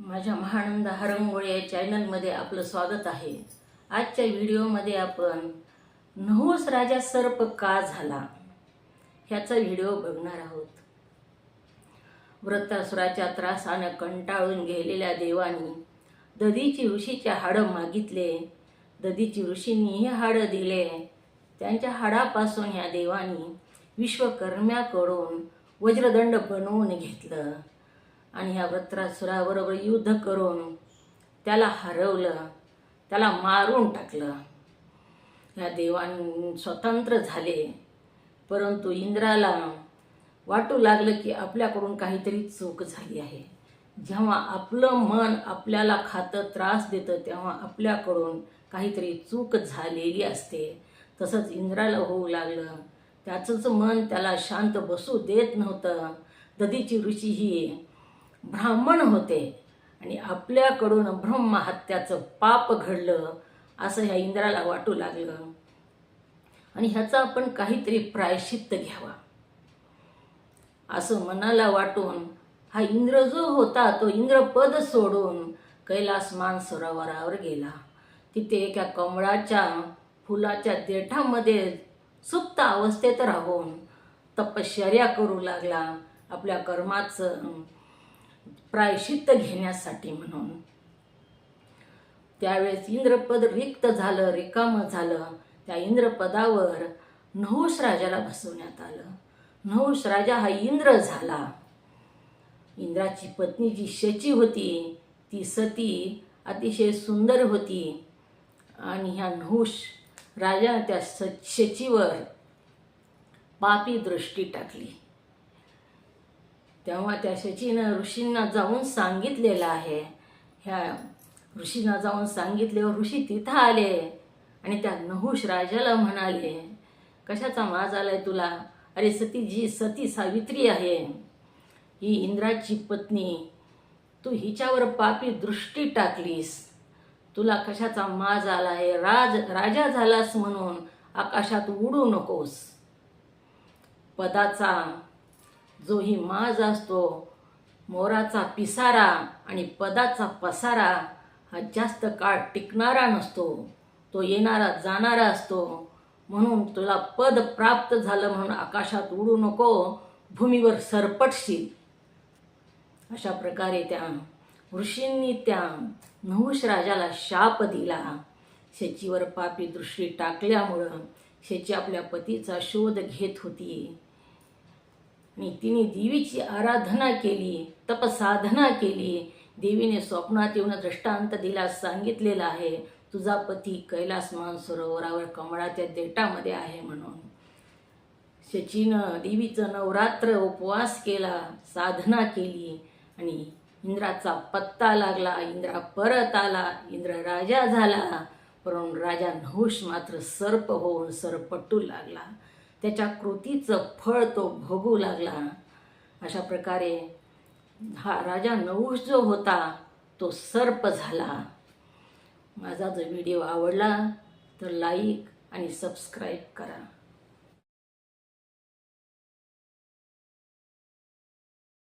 माझ्या महानंद हरंगोळे या चॅनलमध्ये आपलं स्वागत आहे. आजच्या व्हिडिओमध्ये आपण नहुस राजा सर्प का झाला? ह्याचा व्हिडिओ बघणार आहोत. व्रतासुराच्या त्रासानं कंटाळून गेलेल्या देवानी दधीची ऋषीचे हाडं मागितले. दधीची ऋषींनी हे हाडं दिले. त्यांच्या हाडापासून ह्या देवानी विश्वकर्म्याकडून वज्रदंड बनवून घेतलं. आणि ह्या वृत्रासुराबरोबर युद्ध करून त्याला हरवलं त्याला मारून टाकलं. ह्या देवान स्वतंत्र झाले. परंतु इंद्राला वाटू लागलं की आपल्याकडून काहीतरी चूक झाली आहे. जेव्हा आपलं मन आपल्याला खातं त्रास देतं तेव्हा आपल्याकडून काहीतरी चूक झालेली असते. तसंच इंद्राला होऊ लागलं. त्याचंच मन त्याला शांत बसू देत नव्हतं. दधीची रुची ही ब्राह्मण होते आणि आपल्याकडून ब्रह्महत्याचं पाप घडलं असं ह्या इंद्राला वाटू लागलं. आणि ह्याचा आपण काहीतरी प्रायश्चित्त घ्यावा. असं मनाला वाटून हा इंद्र जो होता तो इंद्रपद सोडून कैलास मान सरोवरावर गेला. तिथे एका कमळाच्या फुलाच्या देठामध्ये सुप्त अवस्थेत राहून तपश्चर्या करू लागला. आपल्या कर्माचं प्रायशित्त घेण्यासाठी म्हणून. त्यावेळेस इंद्रपद रिक्त झालं रिकाम झालं. त्या इंद्रपदावर नहुष राजाला बसवण्यात आलं. नहुष राजा हा इंद्र झाला. इंद्राची पत्नी जी शची होती ती सती अतिशय सुंदर होती. आणि ह्या नहुष राजा त्या स शचीवर पापी दृष्टी टाकली. तेव्हा त्या शचीनं ऋषींना जाऊन सांगितलेलं आहे. ह्या ऋषींना जाऊन सांगितल्यावर ऋषी तिथं आले आणि त्या नहुष राजाला म्हणाले कशाचा माज आलाय तुला? अरे सती जी सती सावित्री आहे. ही इंद्राची पत्नी तू हिच्यावर पापी दृष्टी टाकलीस. तुला कशाचा माज आला आहे राज राजा झालास म्हणून आकाशात उडू नकोस. पदाचा जो ही माज असतो. मोराचा पिसारा आणि पदाचा पसारा हा जास्त काळ टिकणारा नसतो. तो येणारा जाणारा असतो. म्हणून तुला पद प्राप्त झालं म्हणून आकाशात उडू नको. भूमीवर सरपटशील. अशा प्रकारे त्या ऋषींनी त्या नहुष राजाला शाप दिला. शेचीवर पापी दृष्टी टाकल्यामुळं शेची आपल्या पतीचा शोध घेत होती. आणि तिने देवीची आराधना केली तपसाधना केली. देवीने स्वप्नात येऊन दृष्टांत दिला सांगितलेला आहे. तुझा पती कैलास सरोवरावर कमळाच्या देटामध्ये आहे म्हणून. शचीनं देवीचं नवरात्र उपवास केला साधना केली आणि इंद्राचा पत्ता लागला. इंद्रा परत आला. इंद्र राजा झाला. परंतु राजा नहुष मात्र सर्प होऊन सरपटू लागला. त्याच्या कृतीचं फळ तो भोगू लागला. अशा प्रकारे हा राजा नऊश जो होता तो सर्प झाला. माझा जर व्हिडिओ आवडला तर लाईक आणि सबस्क्राईब करा.